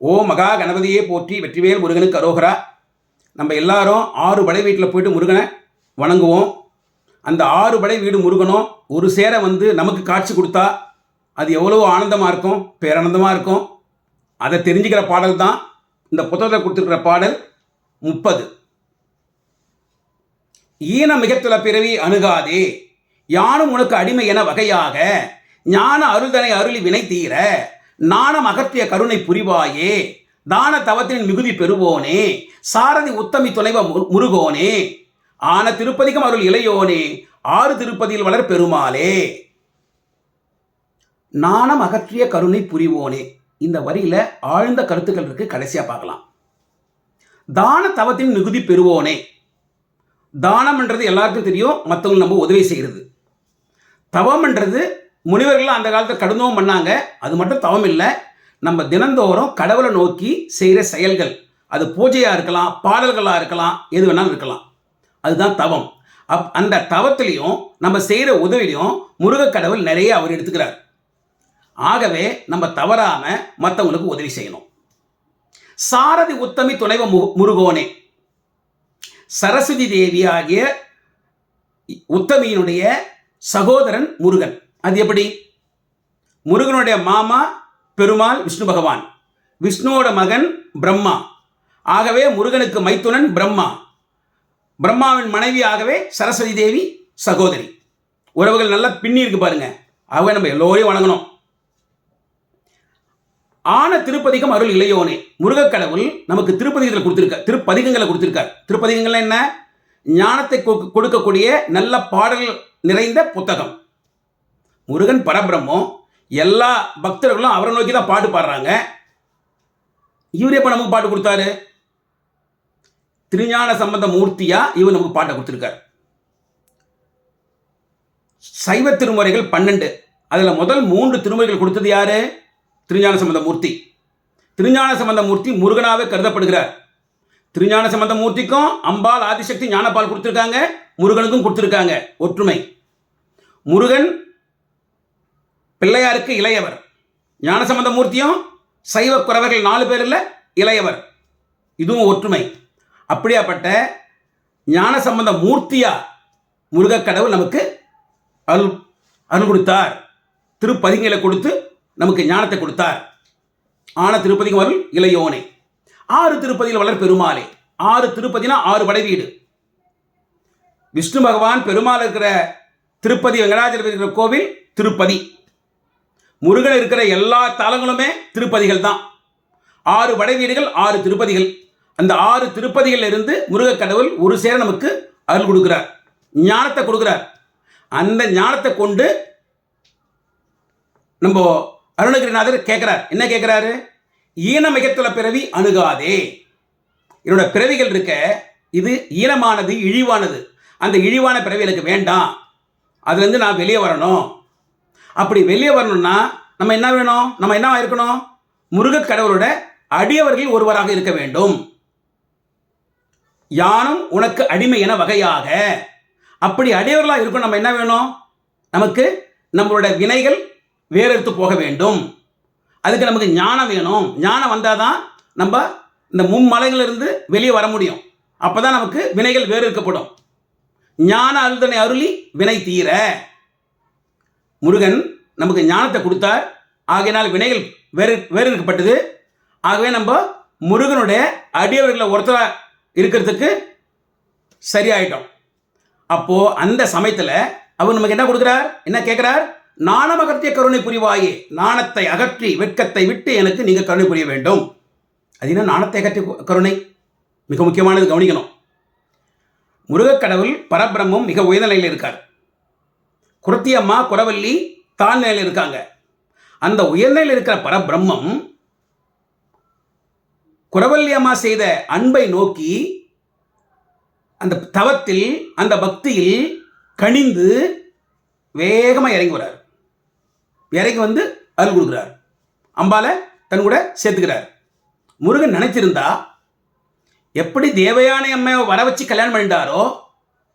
ஓ மகா கணபதியே போற்றி வெற்றிவேல் முருகனுக்கு அரோகரா. நம்ம எல்லாரும் ஆறு படை வீட்டில் போயிட்டு முருகனை வணங்குவோம். அந்த ஆறு படை வீடு முருகனும் ஒரு சேர வந்து நமக்கு காட்சி கொடுத்தா அது எவ்வளோ ஆனந்தமாக இருக்கும் பேரானந்தமாக இருக்கும். அதை தெரிஞ்சுக்கிற பாடல் தான் இந்த புத்தகத்தில் கொடுத்துருக்கிற பாடல் முப்பது. ஈன மிகத்தில பிறவி அணுகாதே யானும் உனக்கு அடிமை என வகையாக ஞான அருள்தனை அருளி வினை தீர நாணம் அகற்றிய கருணை புரிவாயே. தான தவத்தின் மிகுதி பெறுவோனே. சாரதி உத்தமி துணைவ முருகோனே. ஆன திருப்பதிக்கும் அருள் இளையோனே. ஆறு திருப்பதியில் வளர் பெருமாளே. நாணம் அகற்றிய கருணை புரிவோனே. இந்த வரியில ஆழ்ந்த கருத்துக்கள் இருக்கு. கடைசியா பார்க்கலாம். தான தவத்தின் மிகுதி பெறுவோனே. தானம்ன்றது எல்லாருக்கும் தெரியும். மற்றவங்க நம்ம உதவி செய்கிறது தவம்ன்றது முனிவர்கள் அந்த காலத்தில் கடுந்தவம் பண்ணாங்க. அது மட்டும் தவம் இல்லை. நம்ம தினந்தோறும் கடவுளை நோக்கி செய்கிற செயல்கள். அது பூஜையாக இருக்கலாம் பாடல்களாக இருக்கலாம் எது வேணாலும் இருக்கலாம். அதுதான் தவம். அப் அந்த தவத்திலையும் நம்ம செய்கிற உதவிலையும் முருகக்கடவுள் நிறைய அவர் எடுத்துக்கிறார். ஆகவே நம்ம தவறாமல் மற்றவங்களுக்கு உதவி செய்யணும். சாரதி உத்தமி துணைவ மு- முருகோனே. சரஸ்வதி தேவி ஆகிய உத்தமியினுடைய சகோதரன் முருகன். அது எப்படி? முருகனுடைய மாமா பெருமாள் விஷ்ணு பகவான். விஷ்ணுவோட மகன் பிரம்மா. ஆகவே முருகனுக்கு மைத்துனன் பிரம்மா. பிரம்மாவின் மனைவி ஆகவே சரஸ்வதி தேவி சகோதரி. உறவுகள் நல்லா பின்னி இருக்கு பாருங்க. ஆகவே நம்ம எல்லோரையும் வணங்கணும். ஆன திருப்பதிகம் அருள் இளையோனே. முருகக் கடவுள் நமக்கு திருப்பதிகத்தில் கொடுத்துருக்கார் திருப்பதிகங்களை கொடுத்துருக்கார். திருப்பதிகங்கள் என்ன? ஞானத்தை கொ- கொடுக்கக்கூடிய நல்ல பாடல் நிறைந்த புத்தகம். முருகன் பரபிரம்மம் எல்லா பக்தர்களும் அவரை நோக்கி தான் பாட்டு பாடுறாங்க. இவர் எப்போ நமக்கு பாட்டு கொடுத்தாரு? திருஞான சம்பந்த மூர்த்தியா இவர் நமக்கு பாட்டை கொடுத்துருக்கார். சைவ திருமுறைகள் பன்னெண்டு. அதில் முதல் மூன்று திருமுறைகள் கொடுத்தது யாரு? திருஞான சம்பந்த மூர்த்தி. திருஞான சம்பந்த மூர்த்தி முருகனாவே கருதப்படுகிறார். திருஞான சம்பந்த மூர்த்திக்கும் அம்பாள் ஆதிசக்தி ஞானப்பால் கொடுத்துருக்காங்க. முருகனுக்கும் கொடுத்துருக்காங்க. ஒற்றுமை. முருகன் பிள்ளையாருக்கு இளையவர். ஞானசம்பந்த மூர்த்தியும் சைவ குறவர்கள் நாலு பேரில் இளையவர். இதுவும் ஒற்றுமை. அப்படியாப்பட்ட ஞானசம்பந்த மூர்த்தியா முருகக் கடவுள் நமக்கு அருள் அருள் கொடுத்தார். திருப்பதிங்களை கொடுத்து நமக்கு ஞானத்தை கொடுத்தார். ஆன திருப்பதிக்கு அருள் இளையோனை. ஆறு திருப்பதியில் வளர் பெருமாளே. ஆறு திருப்பதினா ஆறு படை வீடு. விஷ்ணு பகவான் பெருமாள் இருக்கிற திருப்பதி வெங்கடாஜலபதி இருக்கிற கோவில் திருப்பதி. முருகன் இருக்கிற எல்லா தலங்களுமே திருப்பதிகள் தான் ஆறு படை ஆறு திருப்பதிகள். அந்த ஆறு திருப்பதிகள் இருந்து முருகக் கடவுள் ஒரு சேர நமக்கு அருள் கொடுக்கிறார். ஞானத்தை கொடுக்கிறார். அந்த ஞானத்தை கொண்டு நம்ம அருணகிரிநாதர் கேட்குறார். என்ன கேட்குறாரு? ஈனமிகத்துல பிறவி அணுகாதே. என்னோட பிறவிகள் இருக்க இது ஈனமானது இழிவானது. அந்த இழிவான பிறவி எனக்கு வேண்டாம். அதுலேருந்து நான் வெளியே வரணும். அப்படி வெளியே வரணும்னா நம்ம என்ன வேணும்? நம்ம என்ன இருக்கணும்? முருகக் கடவுளோட அடியவர்கள் ஒருவராக இருக்க வேண்டும். யானும் உனக்கு அடிமை என வகையாக. அப்படி அடியவர்களாக இருக்கும் நம்ம என்ன வேணும்? நமக்கு நம்மளோட வினைகள் வேறெடுத்து போக வேண்டும். அதுக்கு நமக்கு ஞானம் வேணும். ஞானம் வந்தால் தான் நம்ம இந்த மும்மலைகளிலிருந்து வெளியே வர முடியும். அப்போ தான் நமக்கு வினைகள் வேறு இருக்கப்படும் ஞான அருள்தனை அருளி வினை தீர. முருகன் நமக்கு ஞானத்தை கொடுத்தார். ஆகையினால் வினைகள் வேறு வேறு இருக்கப்பட்டது ஆகவே நம்ம முருகனுடைய அடியவர்களை ஒருத்தராக இருக்கிறதுக்கு சரியாயிட்டோம். அப்போது அந்த சமயத்தில் அவர் நமக்கு என்ன கொடுக்குறார்? என்ன கேட்குறார்? நாணம் அகற்றிய கருணை புரிவாயே நாணத்தை அகற்றி வெட்கத்தை விட்டு எனக்கு நீங்கள் கருணை புரிய வேண்டும். அது என்ன நாணத்தை அகற்றிய கருணை? மிக முக்கியமானது கவனிக்கணும். முருகக்கடவுள் பரபிரம்மம் மிக உயர்ந்த நிலையில் இருக்கார். குரத்தி அம்மா குரவல்லி தாழ்நிலையில் இருக்காங்க. அந்த உயர்நிலையில் இருக்கிற பரபிரம்மம் குரவல்லி அம்மா செய்த அன்பை நோக்கி அந்த தவத்தில் அந்த பக்தியில் கனிந்து வேகமாக இறங்கி வரார் இறங்கி வந்து அருள் கொடுக்குறார். அம்பால தன் கூட சேர்த்துக்கிறார். முருகன் நினைச்சிருந்தா எப்படி தேவயானை அம்மையை வர வச்சு கல்யாணம் பண்ணிட்டாரோ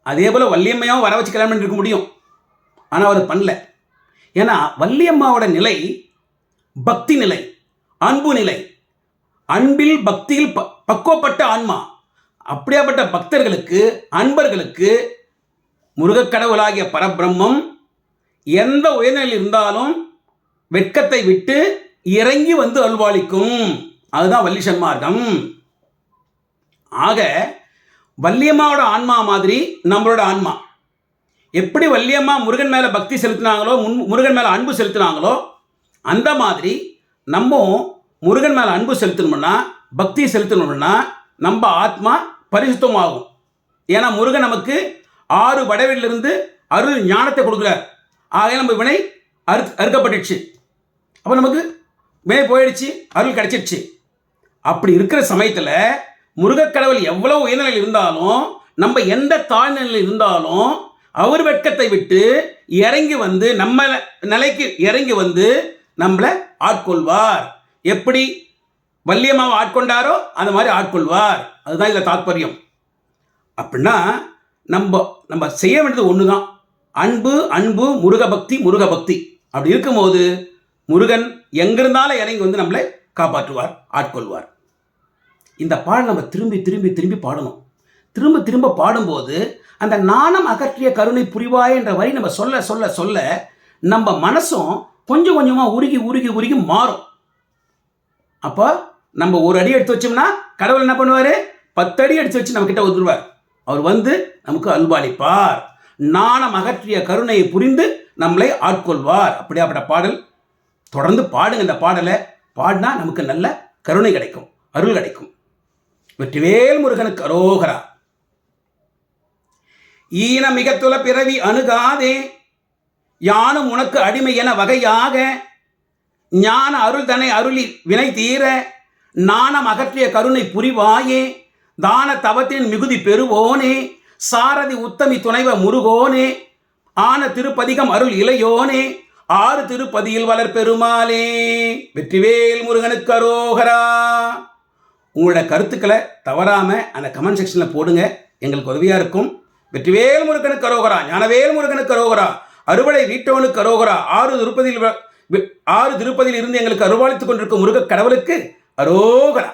அதே போல் வள்ளியம்மையாவும் வர வச்சு கல்யாணம் பண்ணிருக்க முடியும். ஆனால் அவர் பண்ணல. ஏன்னா வள்ளியம்மாவோட நிலை பக்தி நிலை அன்பு நிலை. அன்பில் பக்தியில் ப பக்குவப்பட்ட ஆன்மா. அப்படியாப்பட்ட பக்தர்களுக்கு அன்பர்களுக்கு முருகக் கடவுளாகிய பரபிரம்மம் எந்த உயர்நிலையில் இருந்தாலும் வெட்கத்தை விட்டு இறங்கி வந்து அல்வாளிக்கும் அதுதான் வள்ளி சன்மார்க்கம். ஆக வள்ளியம்மாவோட ஆன்மா மாதிரி நம்மளோட ஆன்மா. எப்படி வள்ளியம்மா முருகன் மேலே பக்தி செலுத்தினாங்களோ முன் முருகன் மேலே அன்பு செலுத்தினாங்களோ அந்த மாதிரி நம்ம முருகன் மேலே அன்பு செலுத்தணும்னா பக்தி செலுத்தணும்னா நம்ம ஆத்மா பரிசுத்தமாகும். ஏன்னா முருகன் நமக்கு ஆறு வடவிலிருந்து அருள் ஞானத்தை கொடுக்குறார். ஆக நம்ம வினை அறு அறுக்கப்பட்டுச்சு அப்போ நமக்கு வினை போயிடுச்சு அருள் கிடைச்சிடுச்சு. அப்படி இருக்கிற சமயத்தில் முருகக்கடவுள் எவ்வளோ உயர்நிலையில் இருந்தாலும் நம்ம எந்த தாழ்நிலையில் இருந்தாலும் அவர் வெட்கத்தை விட்டு இறங்கி வந்து நம்ம நிலைக்கு இறங்கி வந்து நம்மளை ஆட்கொள்வார். எப்படி? வல்லியமாக ஆட்கொண்டாரோ அந்த மாதிரி ஆட்கொள்வார். அதுதான் இதில் தாத்பரியம். அப்படின்னா நம்ம நம்ம செய்ய வேண்டியது ஒன்று தான் அன்பு அன்பு முருக பக்தி அப்படி இருக்கும்போது முருகன் எங்கிருந்தாலும் இறங்கி வந்து நம்மளை காப்பாற்றுவார் ஆட்கொள்வார். இந்த பாடல் நம்ம திரும்பி திரும்பி திரும்பி பாடணும். திரும்ப திரும்ப பாடும்போது அந்த நாணம் அகற்றிய கருணை புரிவாய் என்ற வரி நம்ம சொல்ல சொல்ல சொல்ல நம்ம மனசும் கொஞ்சம் கொஞ்சமாக உருகி உருகி உருகி மாறும். அப்போ நம்ம ஒரு அடி எடுத்து வச்சோம்னா கடவுள் என்ன பண்ணுவார்? பத்து அடி எடுத்து வச்சு நம்ம கிட்ட வந்துருவார் அவர் வந்து நமக்கு அல்பாளிப்பார் நாணம் அகற்றிய கருணையை புரிந்து நம்மளை ஆட்கொள்வார். அப்படியாப்பட்ட பாடல். தொடர்ந்து பாடுங்க இந்த பாடலை. பாடினா நமக்கு நல்ல கருணை கிடைக்கும் அருள் கிடைக்கும். வெற்றிவேல் முருகனுக்கு அரோகரா. ஈன மிகத்துல பிறவி அணுகாதே. யானும் உனக்கு அடிமை என வகையாக ஞான அருள் தனை அருளி வினை தீர நாணம் அகற்றிய கருணை புரிவாயே. தான தவத்தின் மிகுதி பெறுவோனே. சாரதி உத்தமி துணைவ முருகோனே. ஆன திருப்பதிகம் அருள் இளையோனே ஆறு திருப்பதியில் வளர் பெருமாளே. வெற்றிவேல் முருகனுக்கு அரோகரா. உங்களோட கருத்துக்களை தவறாமல் அந்த கமெண்ட் செக்ஷனில் போடுங்க. எங்களுக்கு உதவியாக இருக்கும். வெற்றிவேல் முருகனுக்கு அரோகரா ஞானவேல் முருகனுக்கு அரோகரா அறுவடை வீட்டவனுக்கு அரோகரா ஆறு திருப்பதியில் ஆறு திருப்பதியில் இருந்து எங்களுக்கு அருவாளித்துக் கொண்டிருக்கும் முருக கடவுளுக்கு அரோகரா.